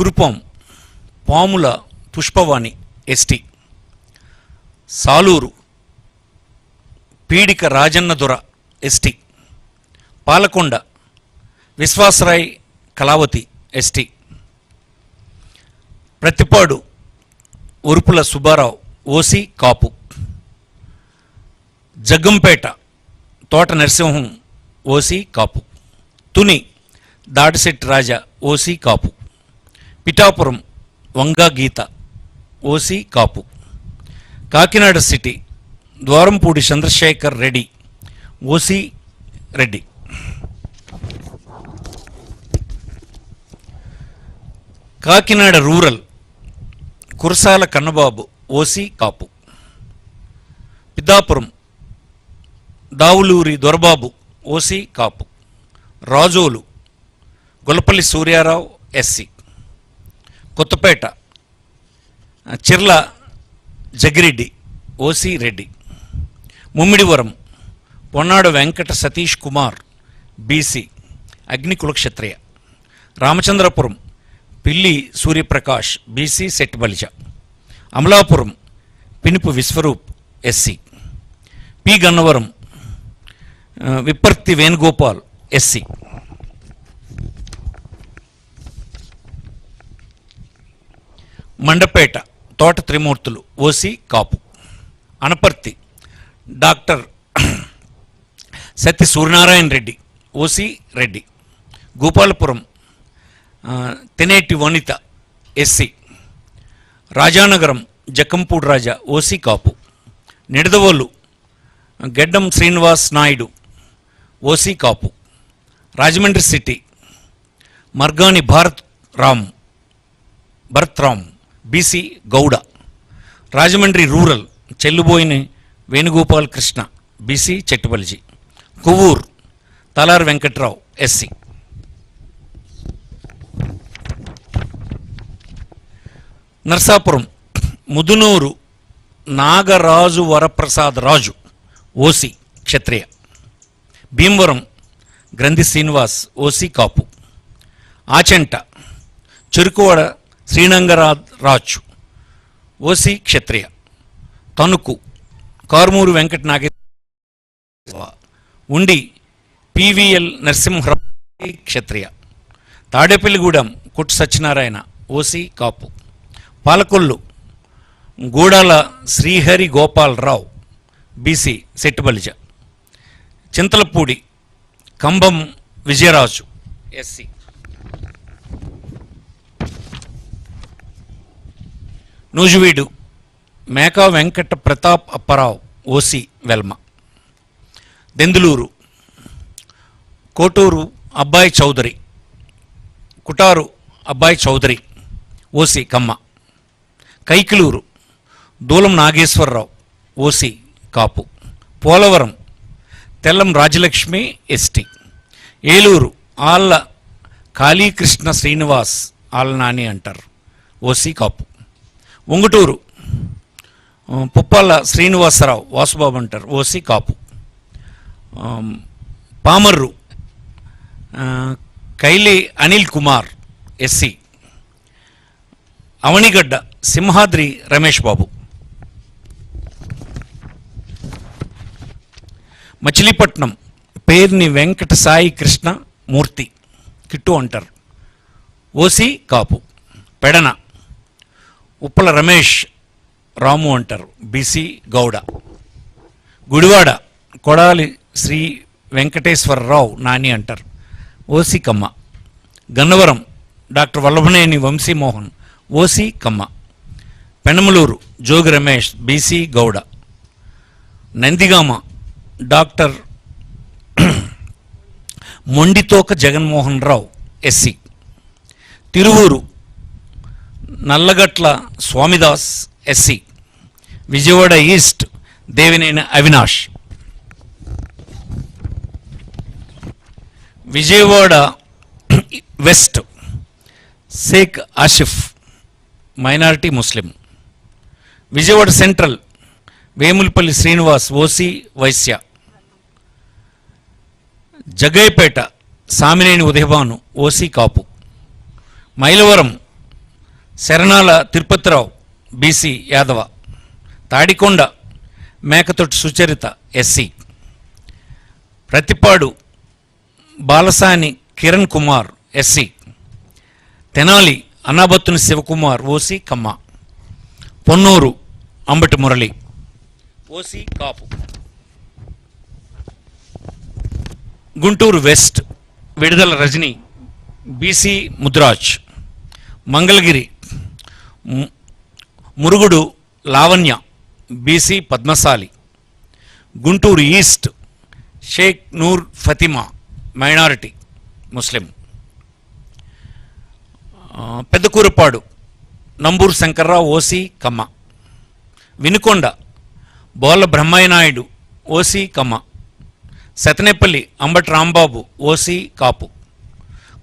Kurupam Pamula Pushpavani ST. Saluru Peedika Rajannadora ST. Palakonda Viswasaray Kalavathi ST. Prathipadu Urupula Subbarao OC Kapu. Jaggampeta Thota Narasimham OC Kapu. Tuni Dadisetti Raja OC Kapu. Pithapuram Vanga Geetha OC Kapu. Kakinada city Dwarampudi Chandrasekhar Reddy OC Reddy. Kakinada rural Kurasala Kannababu OC Kapu. Pidapuram Davuluri Dorababu OC Kapu. Razole Gollapalli Suryarao SC. Kothapeta Chirla Jaggireddy OC Reddy. Mummidivaram Ponnada Venkata Satish Kumar BC Agni Kulakshatriya. Ramachandrapuram Pilli Suryaprakash BC Setti Balija. Amalapuram Pinipe Viswarup SC. P. Gannavaram Vipparthi Venugopal SC. Mandapeta Thota Trimurthulu OC Kapu. Anaparthi doctor Satya Suryanarayana Reddy OC Reddy. Gopalapuram Taneti Vanitha SC. Rajanagaram Jakkampudi Raja OC Kapu. Nidadavolu Geddam Srinivas Naidu OC Kapu. Rajahmundry city Margani Bharat Ram Bharat Ram. BC Gouda. Rajahmundry rural Chelluboina Venugopal Krishna BC Chettubalija Kovvur Talar Venkatrao SC Narsapuram Mudunuri Nagaraju Varaprasad Raju OC Kshatriya. Bhimavaram Grandhi Srinivas OC Kapu. Achanta Cherukuvada Srinangara Raju OC Kshatriya Tanuku Karumuri Venkata Nageswara Undi PVL Narasimha Kshatriya Tadepalligudem Kut Satyanarayana OC Kapu Palakollu Gudala Srihari Gopalarao BC Settibalija Chintalapudi Kambham Vijayaraju SC. Nuzvid Meka Venkata Pratap Apparao OC Velma. Denduluru Kotaru Abbayi Chowdary Kutaru Abbayi Chowdary OC Kamma. Kaikaluru Dulam Nageswararao OC Kapu. Polavaram Tellam Rajalakshmi ST. Eluru Alla Kalikrishna Srinivas Alla Nani అంటారు OC Kapu. Unguturu. Puppala Srinivasarao Vasubabu అంటారు OC Kapu. Pamarru Kaile Anil Kumar SC. Avanigadda Simhadri Ramesh Babu. Machilipatnam Perni Venkata Sai Krishna Murthy Kittu అంటారు. OC Kapu. Pedana Uppala Ramesh Ramu అంటారు BC Gowda. Gudivada Kodali Sri Venkateswararao Nani అంటారు. OC Kamma Gannavaram doctor Vallabhaneni Vamsimohan OC Kamma Penamaluru Jogi Ramesh BC Goud. Nandigama doctor Monditoka Jaganmohan Rao SC. Tiruvuru Nallagatla Swamidas SC Vijayawada east Devineni Avinash. Vijayawada west Sheikh Asif minority Muslim. Vijayawada central Vemulapalli Srinivas OC Vaishya. Jaggayyapeta Samineni Udayabhanu OC Kapu. Mylavaram Saranala Tirupathirao BC Yadava Tadikonda Mekathoti Sucharitha SC Prathipadu Balasani Kiran Kumar SC Tenali Anabathuni Sivakumar OC Kamma. Ponnur Ambati Murali OC Kapu. Guntur west Vidadala Rajini BC Mudiraj. Mangalagiri Murugudu Lavanya BC Padmasali. Guntur east Sheikh Noor Fatima minority Muslim. Pedakurapadu Pedakurapadu Namburu Sankararao OC Kamma. Vinukonda Bolla Brahmaiah Naidu OC Kamma. Satanepalli Ambati Rambabu OC Kapu.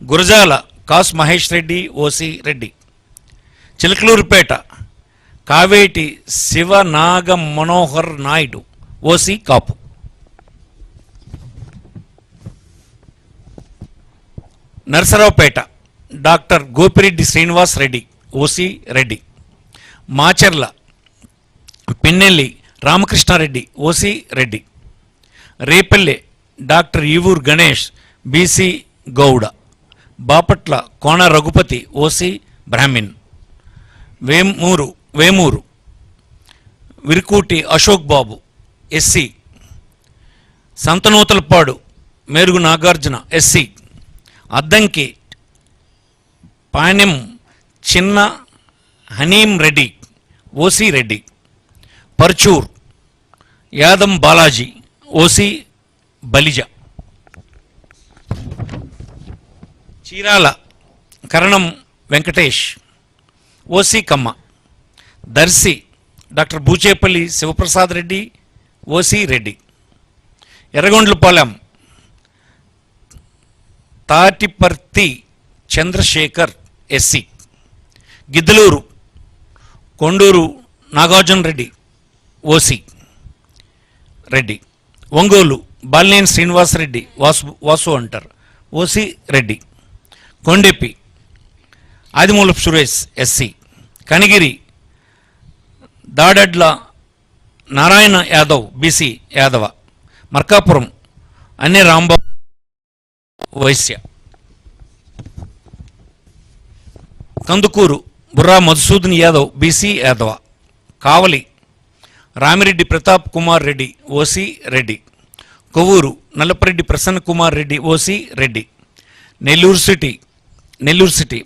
Gurazala Kas Mahesh Reddy OC Reddy. Chilakaluripet Kaveti Sivanaga Manohar Naidu OC Kapu. Narasaraopet doctor Gopireddy Srinivas Reddy OC Reddy. Macherla Pinnelli Ramakrishnareddy OC Reddy. Repalle doctor Eevuru Ganesh BC Gouda. Bapatla Kona Raghupathi OC Brahmin Vemuru Vemuru. Varikuti Ashok Babu SC. Santhanuthalapadu Merugu Nagarjuna SC. Addanki Panyam Chinna Haneem Reddy OC Reddy. Parchur Yadam Balaji OC Balija. Chirala Karanam Venkatesh. OC Kamma. Darsi doctor Bucheppalli Sivaprasad Reddy OC Reddy. Yerragondapalem Tatiparthi Chandrasekhar SC. Giddalur Konduru Nagarjuna Reddy OC Reddy. Ongole Balineni Srinivasareddy Vasu Vasu అంటారు OC Reddy. Kondapi Adimulapu Suresh SC. Kanigiri Daddala Narayana Yadav BC Yadava. Markapuram Anne Rambabu Vaishya. Kandukur Burra Madhusudan Yadav BC Yadava. Kavali Ramireddy Pratap Kumar Reddy OC Reddy. Kovur Nallapareddy Prasanna Kumar Reddy OC Reddy. Nellore city Nellore city